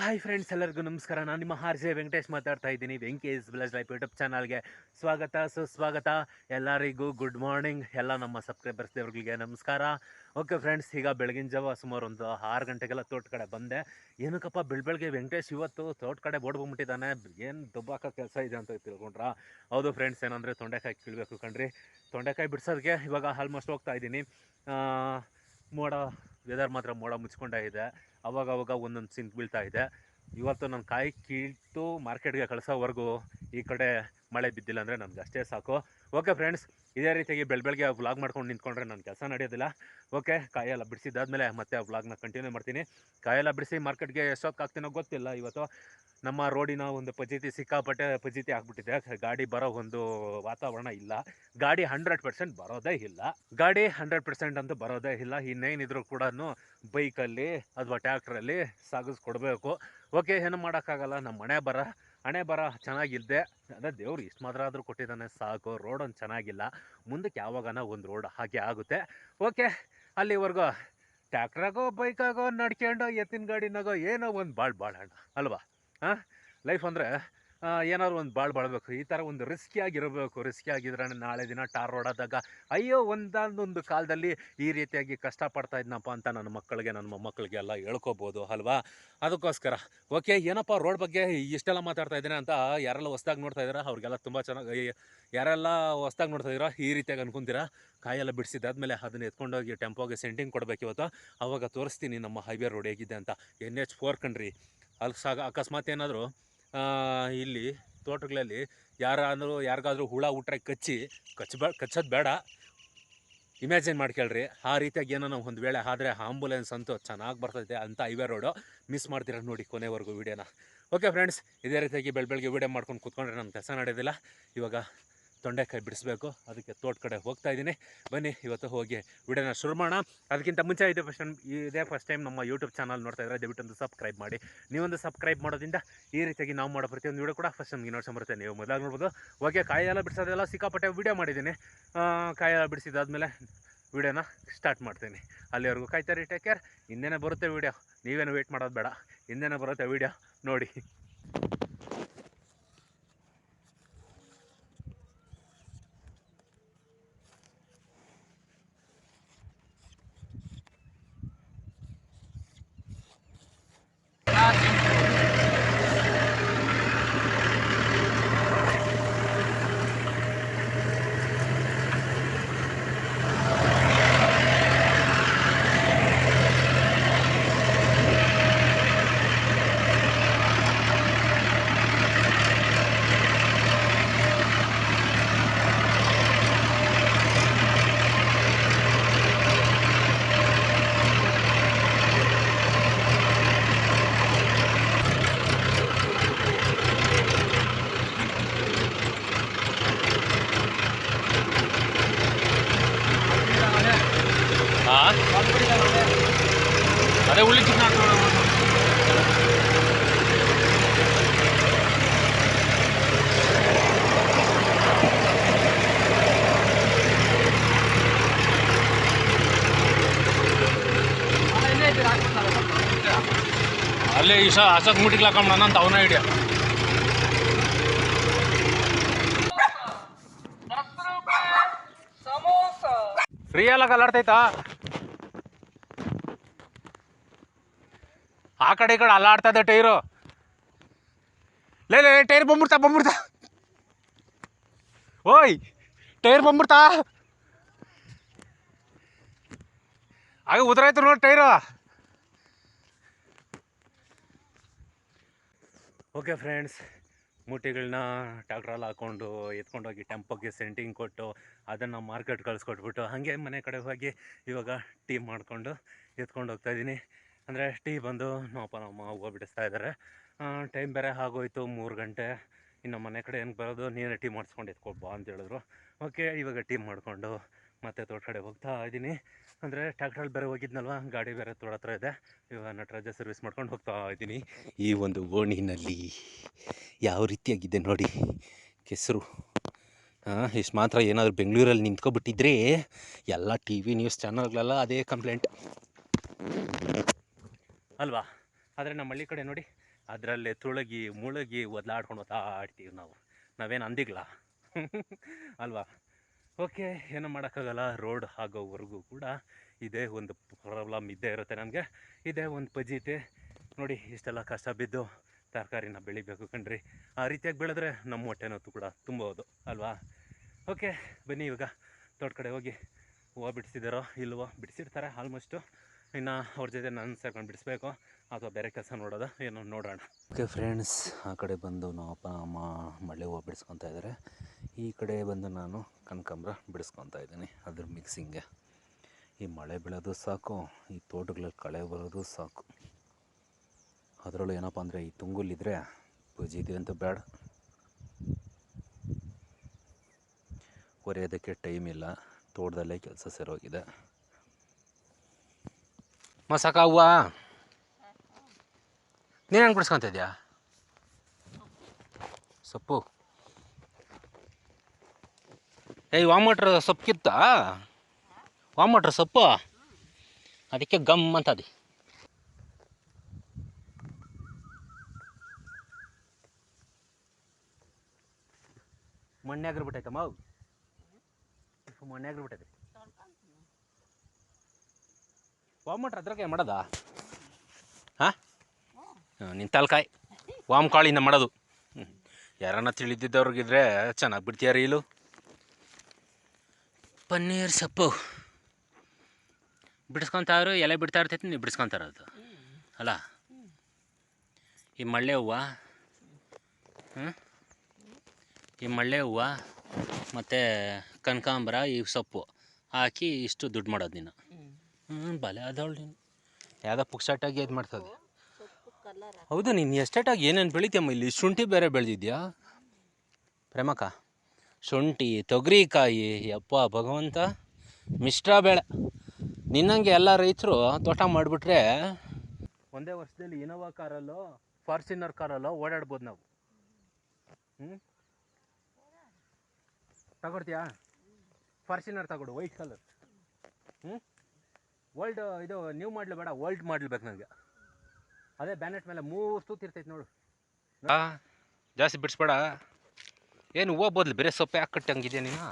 Hi friends ಎಲ್ಲರಿಗೂ ನಮಸ್ಕಾರ. ನಾನು ನಿಮ್ಮ ಆರ್ ಜೆ ವೆಂಕಟೇಶ್ ಮಾತಾಡ್ತಾ ಇದ್ದೀನಿ, ವೆಂಕೇಶ್ ವಿಲೇಜ್ ಲೈಫ್ ಯೂಟ್ಯೂಬ್ ಚಾನಲ್ಗೆ ಸ್ವಾಗತ. ಸುಸ್ವಾಗತ ಎಲ್ಲರಿಗೂ ಗುಡ್ ಮಾರ್ನಿಂಗ್ ಎಲ್ಲ ನಮ್ಮ ಸಬ್ಸ್ಕ್ರೈಬರ್ಸ್ ದೇವ್ರಿಗೆ ನಮಸ್ಕಾರ. ಓಕೆ ಫ್ರೆಂಡ್ಸ್ ಈಗ ಬೆಳಗಿನ ಜಾವ ಸುಮಾರು ಒಂದು ಆರು ಗಂಟೆಗೆಲ್ಲ ತೋಟ ಕಡೆ ಬಂದೆ. ಏನಕ್ಕಪ್ಪ ಬೆಳಬೆಳಗ್ಗೆ ವೆಂಕಟೇಶ್ ಇವತ್ತು ತೋಟ ಕಡೆ ಬೋರ್ಡ್ ಬಂದ್ಬಿಟ್ಟಿದ್ದಾನೆ. ಏನು ದುಬ್ಬಾಕ ಕೆಲಸ ಇದೆ ಅಂತ ತಿಳ್ಕೊಂಡ್ರ? ಹೌದು ಫ್ರೆಂಡ್ಸ್ ಏನಂದರೆ ತೊಂಡೆಕಾಯಿ ಕೀಳಬೇಕು ಕಣ್ರಿ. ತೊಂಡೆಕಾಯಿ ಬಿಡ್ಸೋದಕ್ಕೆ ಇವಾಗ ಆಲ್ಮೋಸ್ಟ್ ಹೋಗ್ತಾ ಇದ್ದೀನಿ. ಮೋಡ ವೆದರ್ ಮಾತ್ರ ಮೋಡ ಅವಾಗ ಅವಾಗ ಒಂದೊಂದು ಸಿಂಕ್ ಬೀಳ್ತಾ ಇದೆ. ಇವತ್ತು ನನ್ನ ಕಾಯಿ ಕೀಳ್ತು ಮಾರ್ಕೆಟ್ಗೆ ಕಳ್ಸೋವರೆಗೂ ಈ ಕಡೆ ಮಳೆ ಬಿದ್ದಿಲ್ಲ ಅಂದರೆ ನಮ್ಗೆ ಅಷ್ಟೇ ಸಾಕು. ಓಕೆ ಫ್ರೆಂಡ್ಸ್ ಇದೇ ರೀತಿಯಾಗಿ ಬೆಳ ಬೆಳಗ್ಗೆ ವ್ಲಾಗ್ ಮಾಡ್ಕೊಂಡು ನಿಂತ್ಕೊಂಡ್ರೆ ನನ್ನ ಕೆಲಸ ನಡೆಯೋದಿಲ್ಲ. ಓಕೆ ಕಾಯೆಲ್ಲ ಬಿಡಿಸಿದ್ದಾದ್ಮೇಲೆ ಮತ್ತೆ ಆ ವ್ಲಾಗ್ನ ಕಂಟಿನ್ಯೂ ಮಾಡ್ತೀನಿ. ಕಾಯೆಲ್ಲ ಬಿಡಿಸಿ ಮಾರ್ಕೆಟ್ಗೆ ಎಷ್ಟೊತ್ತು ಆಗ್ತೀನೋ ಗೊತ್ತಿಲ್ಲ ಇವತ್ತು. ನಮ್ಮ ರೋಡಿನ ಒಂದು ಪಜಿತಿ ಸಿಕ್ಕಾಪಟ್ಟೆ ಪಜಿತಿ ಆಗ್ಬಿಟ್ಟಿದೆ. ಗಾಡಿ ಬರೋ ಒಂದು ವಾತಾವರಣ ಇಲ್ಲ. ಗಾಡಿ ಹಂಡ್ರೆಡ್ ಪರ್ಸೆಂಟ್ ಬರೋದೇ ಇಲ್ಲ. ಗಾಡಿ ಹಂಡ್ರೆಡ್ ಪರ್ಸೆಂಟ್ ಅಂತೂ ಬರೋದೇ ಇಲ್ಲ. ಇನ್ನೇನಿದ್ರು ಕೂಡ ಬೈಕಲ್ಲಿ ಅಥವಾ ಟ್ಯಾಕ್ಟ್ರಲ್ಲಿ ಸಾಗಿಸ್ಕೊಡ್ಬೇಕು. ಓಕೆ ಏನು ಮಾಡೋಕ್ಕಾಗಲ್ಲ. ನಮ್ಮ ಮನೆ ಬರ. ಹಣೆ ಬರ ಚೆನ್ನಾಗಿಲ್ಲದೆ ಅದೇ ದೇವ್ರು ಇಷ್ಟು ಮಾತ್ರ ಆದರೂ ಕೊಟ್ಟಿದ್ದಾನೆ ಸಾಕು ರೋಡ್ ಒಂದು ಚೆನ್ನಾಗಿಲ್ಲ, ಮುಂದಕ್ಕೆ ಯಾವಾಗನ ಒಂದು ರೋಡ್ ಹಾಗೆ ಆಗುತ್ತೆ. ಓಕೆ ಅಲ್ಲಿವರೆಗೂ ಟ್ಯಾಕ್ಟ್ರಾಗೋ ಬೈಕಾಗೋ ನಡ್ಕೊಂಡು ಎತ್ತಿನ ಗಾಡಿನಾಗೋ ಏನೋ ಒಂದು ಬಾಳ್ ಬಾಳೋಣ ಅಲ್ವಾ? ಹಾಂ? ಲೈಫ್ ಅಂದರೆ ಏನಾದ್ರು ಒಂದು ಬಾಳ್ ಬಾಳ್ಬೇಕು. ಈ ಥರ ಒಂದು ರಿಸ್ಕಿಯಾಗಿರಬೇಕು ರಿಸ್ಕಿ ಆಗಿದ್ರೆ ನಾಳೆ ದಿನ ಟಾರ್ ರೋಡಾದಾಗ ಅಯ್ಯೋ ಒಂದಾನೊಂದು ಕಾಲದಲ್ಲಿ ಈ ರೀತಿಯಾಗಿ ಕಷ್ಟಪಡ್ತಾ ಇದ್ನಪ್ಪ ಅಂತ ನನ್ನ ಮಕ್ಕಳಿಗೆ, ನನ್ನ ಮೊಮ್ಮಕ್ಕಳಿಗೆ ಎಲ್ಲ ಹೇಳ್ಕೊಬೋದು ಅಲ್ವಾ? ಅದಕ್ಕೋಸ್ಕರ, ಓಕೆ, ಏನಪ್ಪ ರೋಡ್ ಬಗ್ಗೆ ಇಷ್ಟೆಲ್ಲ ಮಾತಾಡ್ತಾ ಇದ್ದೀನಿ ಅಂತ ಯಾರೆಲ್ಲ ಹೊಸ್ದಾಗಿ ನೋಡ್ತಾ ಇದ್ದೀರಾ? ಅವ್ರಿಗೆಲ್ಲ ತುಂಬ ಚೆನ್ನಾಗಿ ಯಾರೆಲ್ಲ ಹೊಸ್ದಾಗಿ ನೋಡ್ತಾ ಇದ್ದೀರಾ? ಈ ರೀತಿಯಾಗಿ ಅನ್ಕೊಂತೀರಾ? ಕಾಯೆಲ್ಲ ಬಿಡಿಸಿದಾದ್ಮೇಲೆ ಅದನ್ನ ಎತ್ಕೊಂಡೋಗಿ ಟೆಂಪೋಗೆ ಸೆಂಟಿಂಗ್ ಕೊಡಬೇಕು ಇವತ್ತು. ಅವಾಗ ತೋರಿಸ್ತೀನಿ ನಮ್ಮ ಹೈವೇ ರೋಡ್ ಹೇಗಿದೆ ಅಂತ. ಎನ್ ಎಚ್ ಫೋರ್ ಕಣ್ರಿ. ಅಲ್ಲಿ ಸಾಗ ಅಕಸ್ಮಾತ್ ಏನಾದರೂ ಇಲ್ಲಿ ತೋಟಗಳಲ್ಲಿ ಯಾರಾದರೂ ಯಾರಿಗಾದ್ರೂ ಹುಳ ಉಟ್ರೆ ಕಚ್ಚಿ, ಕಚ್ಚಬೇ, ಕಚ್ಚೋದು ಬೇಡ. ಇಮ್ಯಾಜಿನ್ ಮಾಡ್ಕೊಳ್ರಿ ಆ ರೀತಿಯಾಗಿ ಏನೋ ನಾವು ಒಂದು ವೇಳೆ ಆದರೆ ಆಂಬುಲೆನ್ಸ್ ಅಂತೂ ಚೆನ್ನಾಗಿ ಬರ್ತೈತೆ ಅಂತ ಹೈವೇ ರೋಡು ಮಿಸ್ ಮಾಡ್ತೀರ ನೋಡಿ ಕೊನೆವರೆಗೂ ವೀಡಿಯೋನ ಓಕೆ ಫ್ರೆಂಡ್ಸ್ ಇದೇ ರೀತಿಯಾಗಿ ಬೆಳ ಬೆಳಗ್ಗೆ ವೀಡಿಯೋ ಮಾಡ್ಕೊಂಡು ಕೂತ್ಕೊಂಡ್ರೆ ನಮ್ಮ ಕೆಲಸ ನಡೆಯೋದಿಲ್ಲ ಇವಾಗ ತೊಂಡೆಕಾಯಿ ಬಿಡಿಸ್ಬೇಕು. ಅದಕ್ಕೆ ತೋಟ ಕಡೆ ಹೋಗ್ತಾ ಇದ್ದೀನಿ. ಬನ್ನಿ, ಇವತ್ತು ಹೋಗಿ ವಿಡಿಯೋನ ಶುರು ಮಾಡೋಣ. ಅದಕ್ಕಿಂತ ಮುಂಚೆ ಇದೆ ಫಸ್ಟ್ ಇದೇ ಫಸ್ಟ್ ಟೈಮ್ ನಮ್ಮ ಯೂಟ್ಯೂಬ್ ಚಾನಲ್ ನೋಡ್ತಾ ಇದ್ದರೆ ದಯವಿಟ್ಟು ಒಂದು ಸಬ್ಸ್ಕ್ರೈಬ್ ಮಾಡಿ. ನೀವೊಂದು ಸಬ್ಸ್ಕ್ರೈಬ್ ಮಾಡೋದ್ರಿಂದ ಈ ರೀತಿಯಾಗಿ ನಾವು ಮಾಡೋ ಪ್ರತಿಯೊಂದು ವಿಡಿಯೋ ಕೂಡ ಫಸ್ಟ್ ನಮಗೆ ನೋಡ್ಕೊಂಬರುತ್ತೆ ನೀವು ಮೊದಲಾಗಿ ನೋಡ್ಬೋದು. ಓಕೆ ಕಾಯೆಲ್ಲ ಬಿಡಿಸೋದೆಲ್ಲ ಸಿಕ್ಕಾಪಟ್ಟೆ ವಿಡಿಯೋ ಮಾಡಿದ್ದೀನಿ. ಕಾಯೆಲ್ಲ ಬಿಡಿಸಿದಾದ್ಮೇಲೆ ವಿಡಿಯೋನ ಸ್ಟಾರ್ಟ್ ಮಾಡ್ತೀನಿ. ಅಲ್ಲಿವರೆಗೂ ಕಾಯ್ತಾರೆ ಟೇಕ್ ಕೇರ್ ಹಿಂದೆನೇ ಬರುತ್ತೆ ವಿಡಿಯೋ ನೀವೇನು ವೇಟ್ ಮಾಡೋದು ಬೇಡ. ಹಿಂದೆನೇ ಬರುತ್ತೆ ವಿಡಿಯೋ ನೋಡಿ. ಅಲ್ಲೇ ಈಶ ಅಶೋಕ್ ಮುಟಿಗೆ ಹಾಕೊಂಬಿಡೋಣ ಅಂತ ಅವನ ಐಡಿಯಾ ಫ್ರೀ ಎಲ್ಲ ಕಲಾಡ್ತೈತಾ ಆ ಕಡೆ ಈ ಕಡೆ ಅಲ್ಲಾಡ್ತಾ ಇದೆ ಟೈರು. ಲೇ ಲೇ ಟೈರ್ ಬಂದ್ಬಿಡ್ತಾ ಬಂದ್ಬಿಡ್ತಾ. ಓಯ್, ಟೈರ್ ಬಂದ್ಬಿಡ್ತಾ. ಹಾಗೆ ಉದುರಾಯ್ತು ನೋಡಿ ಟೈರು. ಓಕೆ ಫ್ರೆಂಡ್ಸ್ ಮೂಟೆಗಳನ್ನ ಟ್ಯಾಕ್ಟ್ರಲ್ಲಿ ಹಾಕ್ಕೊಂಡು ಎತ್ಕೊಂಡೋಗಿ ಟೆಂಪೋಗೆ ಸೆಂಟಿಂಗ್ ಕೊಟ್ಟು ಅದನ್ನು ಮಾರ್ಕೆಟ್ ಕಳಿಸ್ಕೊಟ್ಬಿಟ್ಟು ಹಾಗೆ ಮನೆ ಕಡೆ ಹೋಗಿ ಇವಾಗ ಟೀಮ್ ಮಾಡಿಕೊಂಡು ಎತ್ಕೊಂಡು ಹೋಗ್ತಾ ಇದ್ದೀನಿ. ಅಂದರೆ ಟೀ ಬಂದು ನಮ್ಮಪ್ಪ ನಮ್ಮ ಅವ್ವ ಬಿಡಿಸ್ತಾ ಇದ್ದಾರೆ ಟೈಮ್ ಬೇರೆ ಆಗೋಯ್ತು, ಮೂರು ಗಂಟೆ. ಇನ್ನು ಮನೆ ಕಡೆ ಏನು ಬರೋದು, ನೀನು ಟೀ ಮಾಡಿಸ್ಕೊಂಡು ಬಾ ಅಂತ ಹೇಳಿದ್ರು. ಓಕೆ, ಇವಾಗ ಟೀ ಮಾಡಿಕೊಂಡು ಮತ್ತೆ ತೋಟ ಕಡೆ ಹೋಗ್ತಾ ಇದ್ದೀನಿ. ಅಂದರೆ ಟ್ಯಾಕ್ಟ್ರಲ್ಲಿ ಬೇರೆ ಹೋಗಿದ್ನಲ್ವ, ಗಾಡಿ ಬೇರೆ ತೋಡ ಹತ್ರ ಇದೆ. ಇವಾಗ ನಟರಾಜ ಸರ್ವಿಸ್ ಮಾಡ್ಕೊಂಡು ಹೋಗ್ತಾ ಇದ್ದೀನಿ. ಈ ಒಂದು ಓಣಿನಲ್ಲಿ ಯಾವ ರೀತಿಯಾಗಿದೆ ನೋಡಿ, ಕೆಸರು. ಹಾಂ ಇಷ್ಟು ಮಾತ್ರ ಏನಾದರೂ ಬೆಂಗಳೂರಲ್ಲಿ ನಿಂತ್ಕೊಬಿಟ್ಟಿದ್ರೆ ಎಲ್ಲ ಟಿ ವಿ ನ್ಯೂಸ್ ಚಾನಲ್ಗಳೆಲ್ಲ ಅದೇ ಕಂಪ್ಲೇಂಟ್ ಅಲ್ವಾ? ಆದರೆ ನಮ್ಮ ಹಳ್ಳಿ ಕಡೆ ನೋಡಿ, ಅದರಲ್ಲೇ ತುಳಗಿ ಮುಳುಗಿ ಒದ್ಲಾಡ್ಕೊಂಡು ಆಡ್ತೀವಿ ನಾವು. ನಾವೇನು ಅಂದಿಗ್ಲ? ಅಲ್ವಾ? ಓಕೆ, ಏನೂ ಮಾಡೋಕ್ಕಾಗಲ್ಲ. ರೋಡ್ ಆಗೋವರೆಗೂ ಕೂಡ ಇದೇ ಒಂದು ಪ್ರಾಬ್ಲಮ್ ಇದ್ದೇ ಇರುತ್ತೆ ನನಗೆ. ಇದೇ ಒಂದು ಪಜೀತಿ ನೋಡಿ, ಇಷ್ಟೆಲ್ಲ ಕಷ್ಟ ಬಿದ್ದು ತರಕಾರಿನ ಬೆಳಿಬೇಕು ಕಣ್ರಿ. ಆ ರೀತಿಯಾಗಿ ಬೆಳೆದ್ರೆ ನಮ್ಮ ಹೊಟ್ಟೆನೋತು ಕೂಡ ತುಂಬೋದು, ಅಲ್ವಾ? ಓಕೆ, ಬನ್ನಿ ಇವಾಗ. ತೋಟ ಕಡೆ ಹೋಗಿ ಹೂವು ಬಿಡಿಸಿದಾರೋ ಇಲ್ವೋ, ಬಿಡಿಸಿರ್ತಾರೆ ಆಲ್ಮೋಸ್ಟು ಇನ್ನು ಅವ್ರ ಜೊತೆ ನಾನು ಸೇರ್ಕೊಂಡು ಬಿಡಿಸ್ಬೇಕು ಅಥವಾ ಬೇರೆ ಕೆಲಸ ನೋಡೋದು ಏನೋ ನೋಡೋಣ. ಓಕೆ ಫ್ರೆಂಡ್ಸ್ ಆ ಕಡೆ ಬಂದು ನಮ್ಮ ಅಪ್ಪ, ಅಮ್ಮ ಮಳೆ ಹೂವು ಬಿಡಿಸ್ಕೊತಾ ಇದ್ದಾರೆ ಈ ಕಡೆ ಬಂದು ನಾನು ಕನಕಾಂಬ್ರ ಬಿಡಿಸ್ಕೊತಾ ಇದ್ದೀನಿ ಅದ್ರ ಮಿಕ್ಸಿಂಗೆ ಈ ಮಳೆ ಬೀಳೋದು ಸಾಕು, ಈ ತೋಟಗಳಲ್ಲಿ ಕಳೆ ಬರೋದು ಸಾಕು. ಅದರಲ್ಲೂ ಏನಪ್ಪ ಅಂದರೆ ಈ ತುಂಗುಲಿದ್ರೆ ಪೂಜಿದೆ ಅಂತೂ ಬೇಡ. ಒರೆಯೋದಕ್ಕೆ ಟೈಮ್ ಇಲ್ಲ, ತೋಟದಲ್ಲೇ ಕೆಲಸ ಸೇರೋಗಿದೆ ಮಸಾಕ ಹೂವು ನೀನು ಹೆಂಗೆ ಬಿಡಿಸ್ಕೊತ ಇದೆಯಾ? ಸೊಪ್ಪು. ಏಯ್, ವಾಮಟ್ರ ಸೊಪ್ಪು ಕಿತ್ತ ವಾಮಟ್ರ ಸೊಪ್ಪು? ಅದಕ್ಕೆ ಗಮ್ ಅಂತ ಅದಿ. ಮಣ್ಣಾಗ್ರ ಬಿಟ್ಟೈತಮ್ಮ ಮಣ್ಣಾಗ್ರ ಬಿಟ್ಟೈತೆ ವಾಮಟ್ರ ಅದ್ರಾಗೆ ಮಾಡೋದಾ? ಹಾಂ? ನಿನ್ನ ತಲ್ಕಾಯಿ. ವಾಮ್ ಕಾಳಿಂದ ಮಾಡೋದು. ಹ್ಞೂ ಯಾರನ್ನ ತಿಳಿದಿದ್ದವ್ರಿಗಿದ್ರೆ ಚೆನ್ನಾಗಿ ಬಿಡ್ತೀಯ ರೀಲು ಪನ್ನೀರ್ ಸೊಪ್ಪು. ಬಿಡಿಸ್ಕೊತಾರು ಎಲೆ ಬಿಡ್ತಾ ಇರ್ತೈತಿ, ನೀವು ಬಿಡಿಸ್ಕೊತಾರ ಅದು. ಅಲ್ಲ? ಈ ಮಳ್ಳೆ ಹೂವು ಹ್ಞೂ ಈ ಮಳ್ಳೆ ಹೂವು ಮತ್ತು ಕನಕಾಂಬರ ಈ ಸೊಪ್ಪು ಹಾಕಿ ಇಷ್ಟು ದುಡ್ಡು ಮಾಡೋದು ನೀನು. ಹ್ಞೂ ಬಲೆ ಅದವಳು ನೀನು. ಯಾವುದೋ ಪುಕ್ಸಟ್ಟಾಗಿ ಇದು ಮಾಡ್ತದೆ. ಹೌದು ನೀನು ಎಸ್ಟೇಟಾಗಿ ಏನೇನು ಬೆಳಿತೀಯಮ್ಮ ಇಲ್ಲಿ ಶುಂಠಿ ಬೇರೆ ಬೆಳೆದಿದ್ಯಾ? ಪ್ರೇಮಕ್ಕ ಶುಂಠಿ ತೊಗರಿಕಾಯಿ ಯಪ್ಪ ಭಗವಂತ ಮಿಶ್ರ ಬೆಳೆ. ನಿನ್ನಂಗೆ ಎಲ್ಲ ರೈತರು ತೋಟ ಮಾಡಿಬಿಟ್ರೆ ಒಂದೇ ವರ್ಷದಲ್ಲಿ ಇನೋವಾ ಕಾರಲ್ಲೋ ಫಾರ್ಚುನರ್ ಕಾರಲ್ಲೋ ಓಡಾಡ್ಬೋದು ನಾವು. ಹ್ಞೂ ತಗೊಡ್ತೀಯಾ? ಫಾರ್ಚುನರ್ ತಗೊಡು ವೈಟ್ ಕಲರ್ ಹ್ಞೂ ಓಲ್ಡ್ ಇದು ನ್ಯೂ ಮಾಡಲು ಬೇಡ ಓಲ್ಡ್ ಮಾಡಲ್ಬೇಕು ನನಗೆ. ಅದೇ ಬ್ಯಾನೆಟ್ ಮೇಲೆ ಮೂರು ತೂತ್ ಇರ್ತೈತೆ ನೋಡು. ಜಾಸ್ತಿ ಬಿಡಿಸ್ಬೇಡ. ಏನು ಹೂವು ಬದಲು ಬೇರೆ ಸೊಪ್ಪೆ ಹಾಕಟ್ಟಂಗಿದೆಯಾ ನೀನು?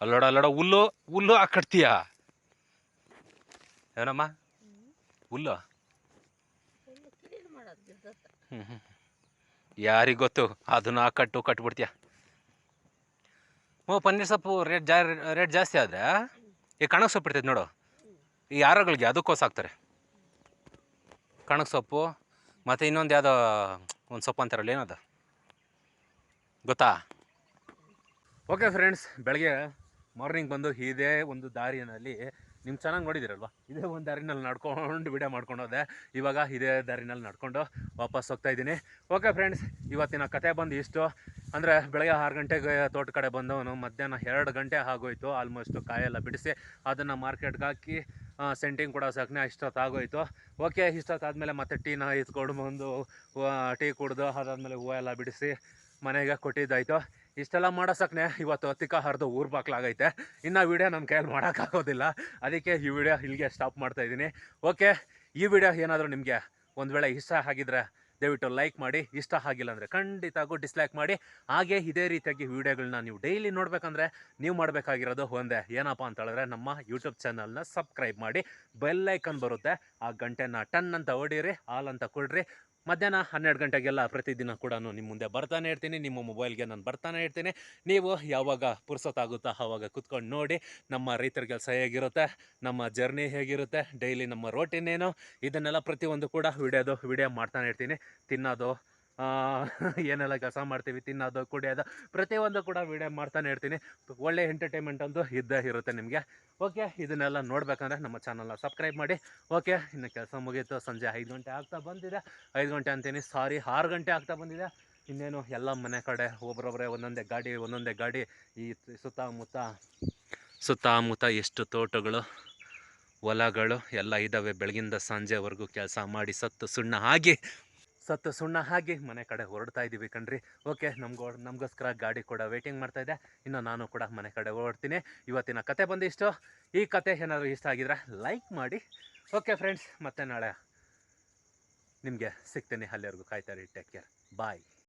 ಅಲ್ಲೋಡ ಅಲ್ಲೋಡ, ಹುಲ್ಲು ಹುಲ್ಲು ಹಾಕಡ್ತೀಯ ಏನಮ್ಮ? ಹುಲ್ಲು? ಹ್ಞೂ ಯಾರಿಗೆ ಗೊತ್ತು? ಅದನ್ನು ಹಾಕಟ್ಟು, ಕಟ್ಬಿಡ್ತೀಯ? ಓ ಪನ್ನೀರ್ ಸೊಪ್ಪು ರೇಟ್ ಜಾ ರೇಟ್ ಜಾಸ್ತಿ ಆದರೆ ಈ ಕಣಕ್ ಸೊಪ್ಪು ಇರ್ತೈತೆ ನೋಡು. ಈ ಯಾರಗಳಿಗೆ ಅದಕ್ಕೋಸ್ ಹಾಕ್ತಾರೆ. ಕಣಕ್ ಸೊಪ್ಪು, ಮತ್ತು ಇನ್ನೊಂದು ಯಾವುದೋ ಒಂದು ಸೊಪ್ಪು ಅಂತಾರಲ್ಲ, ಏನದು? ಗೊತ್ತಾ? ಓಕೆ ಫ್ರೆಂಡ್ಸ್ ಬೆಳಗ್ಗೆ ಮಾರ್ನಿಂಗ್ ಬಂದು ಇದೇ ಒಂದು ದಾರಿಯಲ್ಲಿ ನೀವು ಚೆನ್ನಾಗಿ ನೋಡಿದಿರಲ್ವಾ? ಇದೇ ಒಂದು ದಾರಿನಲ್ಲಿ ನಡ್ಕೊಂಡು ವಿಡಿಯೋ ಮಾಡ್ಕೊಂಡು ಹೋದೆ. ಇವಾಗ ಇದೇ ದಾರಿನಲ್ಲಿ ನಡ್ಕೊಂಡು ವಾಪಸ್ ಹೋಗ್ತಾ ಇದ್ದೀನಿ. ಓಕೆ ಫ್ರೆಂಡ್ಸ್ ಇವತ್ತಿನ ಕತೆ ಬಂದು ಇಷ್ಟು. ಅಂದರೆ ಬೆಳಗ್ಗೆ ಆರು ಗಂಟೆಗೆ ತೋಟ ಕಡೆ ಬಂದವನು ಮಧ್ಯಾಹ್ನ ಎರಡು ಗಂಟೆ ಆಗೋಯ್ತು. ಆಲ್ಮೋಸ್ಟ್ ಕಾಯೆಲ್ಲ ಬಿಡಿಸಿ ಅದನ್ನು ಮಾರ್ಕೆಟ್ಗೆ ಹಾಕಿ ಸೆಂಟಿಂಗ್ ಕೊಡೋ ಇಷ್ಟೊತ್ತು ಆಗೋಯಿತು. ಓಕೆ ಇಷ್ಟೊತ್ತಾದಮೇಲೆ ಮತ್ತೆ ಟೀನ ಎತ್ಕೊಂಡು ಬಂದು ಟೀ ಕುಡ್ದು ಅದಾದಮೇಲೆ ಹೂವು ಎಲ್ಲ ಬಿಡಿಸಿ ಮನೆಗೆ ಕೊಟ್ಟಿದ್ದಾಯ್ತು. ಇಷ್ಟೆಲ್ಲ ಮಾಡೋ ಸಾಕನೆ, ಇವತ್ತು ಹತ್ತಿಕ ಹರಿದು ಊರು ಬಾಕ್ಲಾಗೈತೆ. ಇನ್ನು ವಿಡಿಯೋ ನನ್ನ ಕೈಯಲ್ಲಿ ಮಾಡೋಕ್ಕಾಗೋದಿಲ್ಲ. ಅದಕ್ಕೆ ಈ ವಿಡಿಯೋ ಇಲ್ಲಿಗೆ ಸ್ಟಾಪ್ ಮಾಡ್ತಾ ಇದ್ದೀನಿ. ಓಕೆ ಈ ವಿಡಿಯೋ ಏನಾದರೂ ನಿಮಗೆ ಒಂದು ವೇಳೆ ಇಷ್ಟ ಆಗಿದ್ರೆ ದಯವಿಟ್ಟು ಲೈಕ್ ಮಾಡಿ. ಇಷ್ಟ ಆಗಿಲ್ಲ ಅಂದರೆ ಖಂಡಿತವಾಗೂ ಡಿಸ್ಲೈಕ್ ಮಾಡಿ. ಹಾಗೆ ಇದೇ ರೀತಿಯಾಗಿ ವೀಡಿಯೋಗಳನ್ನ ನೀವು ಡೈಲಿ ನೋಡಬೇಕಂದ್ರೆ ನೀವು ಮಾಡಬೇಕಾಗಿರೋದು ಒಂದೇ. ಏನಪ್ಪ ಅಂತ ಹೇಳಿದ್ರೆ ನಮ್ಮ ಯೂಟ್ಯೂಬ್ ಚಾನಲ್ನ ಸಬ್ಸ್ಕ್ರೈಬ್ ಮಾಡಿ. ಬೆಲ್ ಐಕನ್ ಬರುತ್ತೆ. ಆ ಗಂಟೆನ ಟನ್ ಅಂತ ಹೊಡೀರಿ ಹಾಲ್ ಅಂತ ಕೊಡ್ರಿ. ಮಧ್ಯಾಹ್ನ ಹನ್ನೆರಡು ಗಂಟೆಗೆಲ್ಲ ಪ್ರತಿದಿನ ಕೂಡ ನಿಮ್ಮ ಮುಂದೆ ಬರ್ತಾನೆ ಇರ್ತೀನಿ. ನಿಮ್ಮ ಮೊಬೈಲ್ಗೆ ನಾನು ಬರ್ತಾನೆ ಇರ್ತೀನಿ. ನೀವು ಯಾವಾಗ ಪುರ್ಸೊತ್ತಾಗುತ್ತಾ ಆವಾಗ ಕುತ್ಕೊಂಡು ನೋಡಿ ನಮ್ಮ ರೈತರ ಕೆಲಸ ಹೇಗಿರುತ್ತೆ ನಮ್ಮ ಜರ್ನಿ ಹೇಗಿರುತ್ತೆ ಡೈಲಿ ನಮ್ಮ ರೋಟೀನ್ ಏನು, ಇದನ್ನೆಲ್ಲ ಪ್ರತಿಯೊಂದು ಕೂಡ ವಿಡಿಯೋದು ವಿಡಿಯೋ ಮಾಡ್ತಾನೆ ಇರ್ತೀನಿ. ತಿನ್ನೋದು ಏನೆಲ್ಲ ಕೆಲಸ ಮಾಡ್ತೀವಿ, ತಿನ್ನೋದು, ಕುಡಿಯೋದು, ಪ್ರತಿಯೊಂದು ಕೂಡ ವಿಡಿಯೋ ಮಾಡ್ತಾನೆ ಇರ್ತೀನಿ. ಒಳ್ಳೆ ಎಂಟರ್ಟೈನ್ಮೆಂಟ್ ಅಂತೂ ಇದ್ದೇ ಇರುತ್ತೆ ನಿಮಗೆ. ಓಕೆ ಇದನ್ನೆಲ್ಲ ನೋಡ್ಬೇಕಂದ್ರೆ ನಮ್ಮ ಚಾನಲ್ನ ಸಬ್ಸ್ಕ್ರೈಬ್ ಮಾಡಿ. ಓಕೆ ಇನ್ನು ಕೆಲಸ ಮುಗೀತು. ಸಂಜೆ ಐದು ಗಂಟೆ ಆಗ್ತಾ ಬಂದಿದೆ. ಐದು ಗಂಟೆ ಅಂತೀನಿ. ಸಾರಿ ಆರು ಗಂಟೆ ಆಗ್ತಾ ಬಂದಿದೆ. ಇನ್ನೇನು ಎಲ್ಲ ಮನೆ ಕಡೆ ಒಬ್ಬರೊಬ್ಬರೇ ಒಂದೊಂದೇ ಗಾಡಿ ಒಂದೊಂದೇ ಗಾಡಿ, ಈ ಸುತ್ತಮುತ್ತ ಸುತ್ತಮುತ್ತ ಎಷ್ಟು ತೋಟಗಳು, ಹೊಲಗಳು ಎಲ್ಲ ಇದ್ದಾವೆ ಬೆಳಗಿಂದ ಸಂಜೆವರೆಗೂ ಕೆಲಸ ಮಾಡಿ ಸತ್ತು ಸುಣ್ಣ ಹಾಕಿ ಸತ್ತು ಸುಣ್ಣ ಹಾಕಿ ಮನೆ ಕಡೆ ಹೊರಡ್ತಾ ಇದ್ದೀವಿ ಕಣ್ರಿ. ಓಕೆ, ನಮ್ಗೋ, ನಮಗೋಸ್ಕರ ಗಾಡಿ ಕೂಡ ವೇಟಿಂಗ್ ಮಾಡ್ತಾ ಇದೆ. ಇನ್ನು ನಾನು ಕೂಡ ಮನೆ ಕಡೆ ಹೊರಡ್ತೀನಿ. ಇವತ್ತಿನ ಕತೆ ಬಂದಿಷ್ಟು. ಈ ಕತೆ ಏನಾದರೂ ಇಷ್ಟ ಆಗಿದ್ರೆ ಲೈಕ್ ಮಾಡಿ. ಓಕೆ ಫ್ರೆಂಡ್ಸ್ ಮತ್ತೆ ನಾಳೆ ನಿಮಗೆ ಸಿಗ್ತೀನಿ. ಅಲ್ಲಿವರೆಗೂ ಕಾಯ್ತಾರೆ ಟೇಕ್ ಕೇರ್ ಬಾಯ್